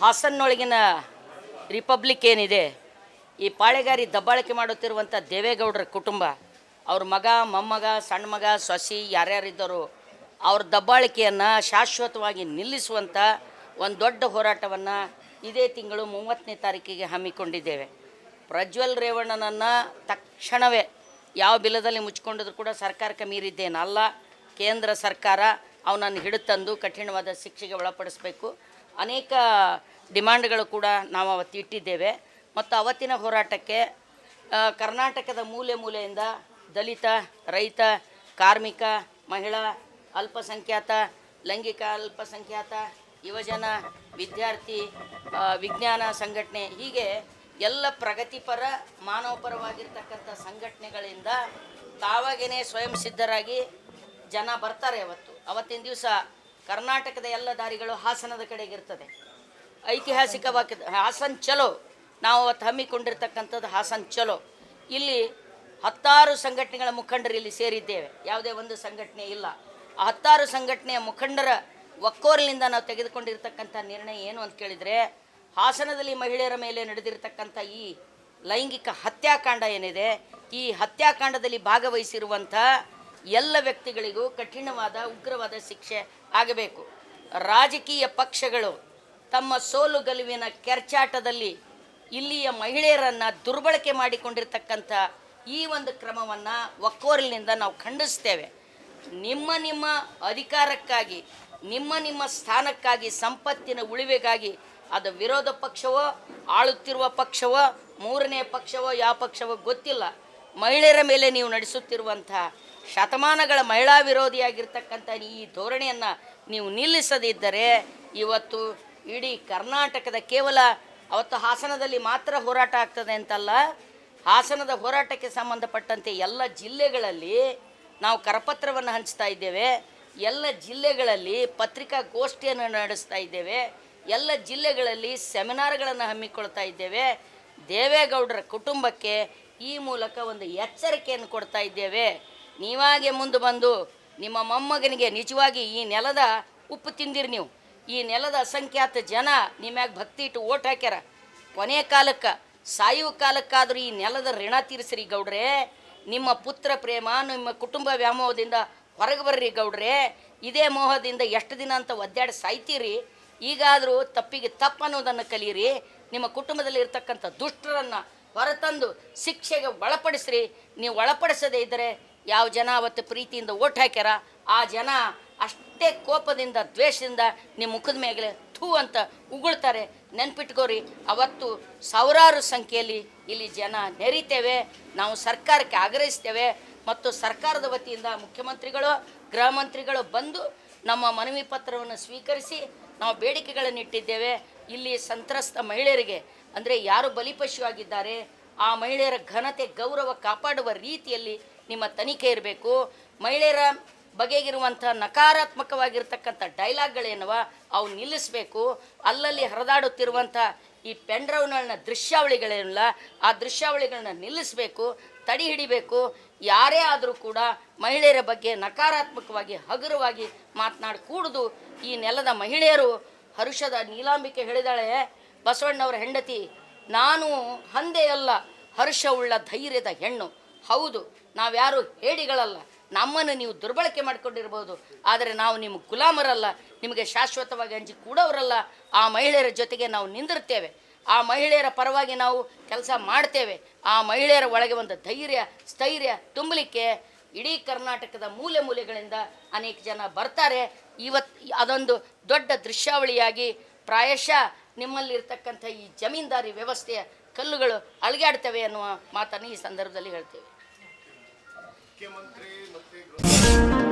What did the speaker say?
ಹಾಸನ್ನೊಳಗಿನ republic ಏನಿದೆ, ಈ ಪಾಳೆಗಾರಿ ದಬ್ಬಾಳಿಕೆ ಮಾಡುತ್ತಿರುವಂಥ ದೇವೇಗೌಡರ ಕುಟುಂಬ, ಅವ್ರ ಮಗ, ಮೊಮ್ಮಗ, ಸಣ್ಣ ಮಗ, ಸೊಸಿ ಯಾರ್ಯಾರಿದ್ದರು ಅವ್ರ ದಬ್ಬಾಳಿಕೆಯನ್ನು ಶಾಶ್ವತವಾಗಿ ನಿಲ್ಲಿಸುವಂಥ ಒಂದು ದೊಡ್ಡ ಹೋರಾಟವನ್ನು ಇದೇ ತಿಂಗಳು ಮೂವತ್ತನೇ ತಾರೀಕಿಗೆ ಹಮ್ಮಿಕೊಂಡಿದ್ದೇವೆ. ಪ್ರಜ್ವಲ್ ರೇವಣ್ಣನನ್ನು ತಕ್ಷಣವೇ ಯಾವ ಬಿಲದಲ್ಲಿ ಮುಚ್ಕೊಂಡಿದ್ರು ಕೂಡ ಸರ್ಕಾರಕ್ಕೆ ಮೀರಿದ್ದೇನಲ್ಲ, ಕೇಂದ್ರ ಸರ್ಕಾರ ಅವನನ್ನು ಹಿಡಿತಂದು ಕಠಿಣವಾದ ಶಿಕ್ಷೆಗೆ ಒಳಪಡಿಸಬೇಕು. ಅನೇಕ ಡಿಮಾಂಡ್ಗಳು ಕೂಡ ನಾವು ಅವತ್ತು ಇಟ್ಟಿದ್ದೇವೆ. ಮತ್ತು ಅವತ್ತಿನ ಹೋರಾಟಕ್ಕೆ ಕರ್ನಾಟಕದ ಮೂಲೆ ಮೂಲೆಯಿಂದ ದಲಿತ, ರೈತ, ಕಾರ್ಮಿಕ, ಮಹಿಳಾ, ಅಲ್ಪಸಂಖ್ಯಾತ, ಲೈಂಗಿಕ ಅಲ್ಪಸಂಖ್ಯಾತ, ಯುವಜನ, ವಿದ್ಯಾರ್ಥಿ ವಿಜ್ಞಾನ ಸಂಘಟನೆ, ಹೀಗೆ ಎಲ್ಲ ಪ್ರಗತಿಪರ, ಮಾನವಪರವಾಗಿರ್ತಕ್ಕಂಥ ಸಂಘಟನೆಗಳಿಂದ ತಾವಾಗೇ ಸ್ವಯಂ ಸಿದ್ಧರಾಗಿ ಜನ ಬರ್ತಾರೆ ಅವತ್ತು. ಅವತ್ತಿನ ದಿವಸ ಕರ್ನಾಟಕದ ಎಲ್ಲ ದಾರಿಗಳು ಹಾಸನದ ಕಡೆಗಿರ್ತದೆ. ಐತಿಹಾಸಿಕವಾಗಿ ಹಾಸನ್ ಚಲೋ. ನಾವು ಅವತ್ತು ಹಮ್ಮಿಕೊಂಡಿರ್ತಕ್ಕಂಥದ್ದು ಹಾಸನ್ ಚಲೋ. ಇಲ್ಲಿ ಹತ್ತಾರು ಸಂಘಟನೆಗಳ ಮುಖಂಡರು ಇಲ್ಲಿ ಸೇರಿದ್ದೇವೆ. ಯಾವುದೇ ಒಂದು ಸಂಘಟನೆ ಇಲ್ಲ. ಆ ಹತ್ತಾರು ಸಂಘಟನೆಯ ಮುಖಂಡರ ಒಕ್ಕೋರಿನಿಂದ ನಾವು ತೆಗೆದುಕೊಂಡಿರ್ತಕ್ಕಂಥ ನಿರ್ಣಯ ಏನು ಅಂತ ಕೇಳಿದರೆ, ಹಾಸನದಲ್ಲಿ ಮಹಿಳೆಯರ ಮೇಲೆ ನಡೆದಿರ್ತಕ್ಕಂಥ ಈ ಲೈಂಗಿಕ ಹತ್ಯಾಕಾಂಡ ಏನಿದೆ, ಈ ಹತ್ಯಾಕಾಂಡದಲ್ಲಿ ಭಾಗವಹಿಸಿರುವಂಥ ಎಲ್ಲ ವ್ಯಕ್ತಿಗಳಿಗೂ ಕಠಿಣವಾದ, ಉಗ್ರವಾದ ಶಿಕ್ಷೆ ಆಗಬೇಕು. ರಾಜಕೀಯ ಪಕ್ಷಗಳು ತಮ್ಮ ಸೋಲು ಗೆಲುವಿನ ಕೆರ್ಚಾಟದಲ್ಲಿ ಇಲ್ಲಿಯ ಮಹಿಳೆಯರನ್ನು ದುರ್ಬಳಕೆ ಮಾಡಿಕೊಂಡಿರ್ತಕ್ಕಂಥ ಈ ಒಂದು ಕ್ರಮವನ್ನು ಒಕ್ಕೋರಿನಿಂದ ನಾವು ಖಂಡಿಸ್ತೇವೆ. ನಿಮ್ಮ ನಿಮ್ಮ ಅಧಿಕಾರಕ್ಕಾಗಿ, ನಿಮ್ಮ ನಿಮ್ಮ ಸ್ಥಾನಕ್ಕಾಗಿ, ಸಂಪತ್ತಿನ ಉಳಿವೆಗಾಗಿ ಅದು ವಿರೋಧ ಪಕ್ಷವೋ, ಆಳುತ್ತಿರುವ ಪಕ್ಷವೋ, ಮೂರನೇ ಪಕ್ಷವೋ, ಯಾವ ಪಕ್ಷವೋ ಗೊತ್ತಿಲ್ಲ. ಮಹಿಳೆಯರ ಮೇಲೆ ನೀವು ನಡೆಸುತ್ತಿರುವಂಥ ಶತಮಾನಗಳ ಮಹಿಳಾ ವಿರೋಧಿಯಾಗಿರ್ತಕ್ಕಂಥ ಈ ಧೋರಣೆಯನ್ನು ನೀವು ನಿಲ್ಲಿಸದಿದ್ದರೆ ಇವತ್ತು ಇಡೀ ಕರ್ನಾಟಕದ ಕೇವಲ ಅವತ್ತು ಹಾಸನದಲ್ಲಿ ಮಾತ್ರ ಹೋರಾಟ ಆಗ್ತದೆ ಅಂತಲ್ಲ, ಹಾಸನದ ಹೋರಾಟಕ್ಕೆ ಸಂಬಂಧಪಟ್ಟಂತೆ ಎಲ್ಲ ಜಿಲ್ಲೆಗಳಲ್ಲಿ ನಾವು ಕರಪತ್ರವನ್ನು ಹಂಚ್ತಾ ಇದ್ದೇವೆ. ಎಲ್ಲ ಜಿಲ್ಲೆಗಳಲ್ಲಿ ಪತ್ರಿಕಾಗೋಷ್ಠಿಯನ್ನು ನಡೆಸ್ತಾ ಇದ್ದೇವೆ. ಎಲ್ಲ ಜಿಲ್ಲೆಗಳಲ್ಲಿ ಸೆಮಿನಾರ್ಗಳನ್ನು ಹಮ್ಮಿಕೊಳ್ತಾ ಇದ್ದೇವೆ. ದೇವೇಗೌಡರ ಕುಟುಂಬಕ್ಕೆ ಈ ಮೂಲಕ ಒಂದು ಎಚ್ಚರಿಕೆಯನ್ನು ಕೊಡ್ತಾ ಇದ್ದೇವೆ. ನೀವಾಗೆ ಮುಂದೆ ಬಂದು ನಿಮ್ಮ ಮೊಮ್ಮಗನಿಗೆ ನಿಜವಾಗಿ ಈ ನೆಲದ ಉಪ್ಪು ತಿಂದಿರಿ ನೀವು. ಈ ನೆಲದ ಅಸಂಖ್ಯಾತ ಜನ ನಿಮ್ಯಾಗ ಭಕ್ತಿ ಇಟ್ಟು ಓಟ್ ಹಾಕ್ಯಾರ. ಕೊನೆಯ ಕಾಲಕ್ಕೆ, ಸಾಯುವ ಕಾಲಕ್ಕಾದರೂ ಈ ನೆಲದ ಋಣ ತೀರಿಸ್ರಿ ಗೌಡ್ರೆ. ನಿಮ್ಮ ಪುತ್ರ ಪ್ರೇಮ, ನಿಮ್ಮ ಕುಟುಂಬ ವ್ಯಾಮೋಹದಿಂದ ಹೊರಗೆ ಬರ್ರಿ ಗೌಡ್ರೆ. ಇದೇ ಮೋಹದಿಂದ ಎಷ್ಟು ದಿನ ಅಂತ ಒದ್ದಾಡಿ ಸಾಯ್ತೀರಿ. ಈಗಾದರೂ ತಪ್ಪಿಗೆ ತಪ್ಪು ಅನ್ನೋದನ್ನು ಕಲಿಯಿರಿ ನಿಮ್ಮ ಕುಟುಂಬದಲ್ಲಿ ಇರ್ತಕ್ಕಂಥ ದುಷ್ಟರನ್ನು ಹೊರತಂದು ಶಿಕ್ಷೆಗೆ ಒಳಪಡಿಸ್ರಿ. ನೀವು ಒಳಪಡಿಸದೇ ಇದ್ದರೆ ಯಾವ ಜನ ಅವತ್ತು ಪ್ರೀತಿಯಿಂದ ಓಟ್ ಹಾಕ್ಯಾರ? ಆ ಜನ ಅಷ್ಟೇ ಕೋಪದಿಂದ, ದ್ವೇಷದಿಂದ ನಿಮ್ಮ ಮುಖದ ಮೇಲೆ ಥೂ ಅಂತ ಉಗುಳ್ತಾರೆ. ನೆನ್ಪಿಟ್ಕೋರಿ, ಅವತ್ತು ಸಾವಿರಾರು ಸಂಖ್ಯೆಯಲ್ಲಿ ಇಲ್ಲಿ ಜನ ನೆರಿತೇವೆ. ನಾವು ಸರ್ಕಾರಕ್ಕೆ ಆಗ್ರಹಿಸ್ತೇವೆ. ಮತ್ತು ಸರ್ಕಾರದ ವತಿಯಿಂದ ಮುಖ್ಯಮಂತ್ರಿಗಳು, ಗೃಹ ಮಂತ್ರಿಗಳು ಬಂದು ನಮ್ಮ ಮನವಿ ಪತ್ರವನ್ನು ಸ್ವೀಕರಿಸಿ ನಾವು ಬೇಡಿಕೆಗಳನ್ನು ಇಟ್ಟಿದ್ದೇವೆ. ಇಲ್ಲಿ ಸಂತ್ರಸ್ತ ಮಹಿಳೆಯರಿಗೆ, ಅಂದರೆ ಯಾರು ಬಲಿಪಶುವಾಗಿದ್ದಾರೆ, ಆ ಮಹಿಳೆಯರ ಘನತೆ, ಗೌರವ ಕಾಪಾಡುವ ರೀತಿಯಲ್ಲಿ ನಿಮ್ಮ ತನಿಖೆ ಇರಬೇಕು. ಮಹಿಳೆಯರ ಬಗೆಗಿರುವಂಥ ನಕಾರಾತ್ಮಕವಾಗಿರ್ತಕ್ಕಂಥ ಡೈಲಾಗ್ಗಳೇನವ ಅವು ನಿಲ್ಲಿಸಬೇಕು. ಅಲ್ಲಲ್ಲಿ ಹರಿದಾಡುತ್ತಿರುವಂಥ ಈ ಪೆಂಡ್ರವ್ಗಳನ್ನ ದೃಶ್ಯಾವಳಿಗಳೇನಿಲ್ಲ, ಆ ದೃಶ್ಯಾವಳಿಗಳನ್ನ ನಿಲ್ಲಿಸಬೇಕು, ತಡಿ ಹಿಡಿಬೇಕು. ಯಾರೇ ಆದರೂ ಕೂಡ ಮಹಿಳೆಯರ ಬಗ್ಗೆ ನಕಾರಾತ್ಮಕವಾಗಿ, ಹಗುರವಾಗಿ ಮಾತನಾಡಿ ಕೂಡುದು ಈ ನೆಲದ ಮಹಿಳೆಯರು. ಹರುಷದ ನೀಲಾಂಬಿಕೆ ಹೇಳಿದಾಳೆ, ಬಸವಣ್ಣವರ ಹೆಂಡತಿ, ನಾನು ಹಂದೆಯಲ್ಲ ಹರ್ಷವುಳ್ಳ ಧೈರ್ಯದ ಹೆಣ್ಣು. ಹೌದು. ನಾವ್ಯಾರು ಹೇಡಿಗಳಲ್ಲ, ನಮ್ಮನ್ನು ನೀವು ದುರ್ಬಳಕೆ ಮಾಡಿಕೊಂಡಿರ್ಬೋದು. ಆದರೆ ನಾವು ನಿಮ್ಮ ಗುಲಾಮರಲ್ಲ, ನಿಮಗೆ ಶಾಶ್ವತವಾಗಿ ಅಂಜಿ ಕೂಡೋರಲ್ಲ ಆ ಮಹಿಳೆಯರ ಜೊತೆಗೆ ನಾವು ನಿಂದಿರ್ತೇವೆ. ಆ ಮಹಿಳೆಯರ ಪರವಾಗಿ ನಾವು ಕೆಲಸ ಮಾಡ್ತೇವೆ. ಆ ಮಹಿಳೆಯರ ಒಳಗೆ ಒಂದು ಧೈರ್ಯ, ಸ್ಥೈರ್ಯ ತುಂಬಲಿಕ್ಕೆ ಇಡೀ ಕರ್ನಾಟಕದ ಮೂಲೆ ಮೂಲೆಗಳಿಂದ ಅನೇಕ ಜನ ಬರ್ತಾರೆ. ಇವತ್ತು ಅದೊಂದು ದೊಡ್ಡ ದೃಶ್ಯಾವಳಿಯಾಗಿ ಪ್ರಾಯಶಃ ನಿಮ್ಮಲ್ಲಿರ್ತಕ್ಕಂಥ ಈ ಜಮೀನ್ದಾರಿ ವ್ಯವಸ್ಥೆಯ ಕಲ್ಲುಗಳು ಅಳಗಾಡ್ತವೆ ಅನ್ನುವ ಮಾತನ್ನು ಈ ಸಂದರ್ಭದಲ್ಲಿ ಹೇಳ್ತೇವೆ. ಮುಖ್ಯಮಂತ್ರಿ ಮತ್ತೆ ಗೃಹ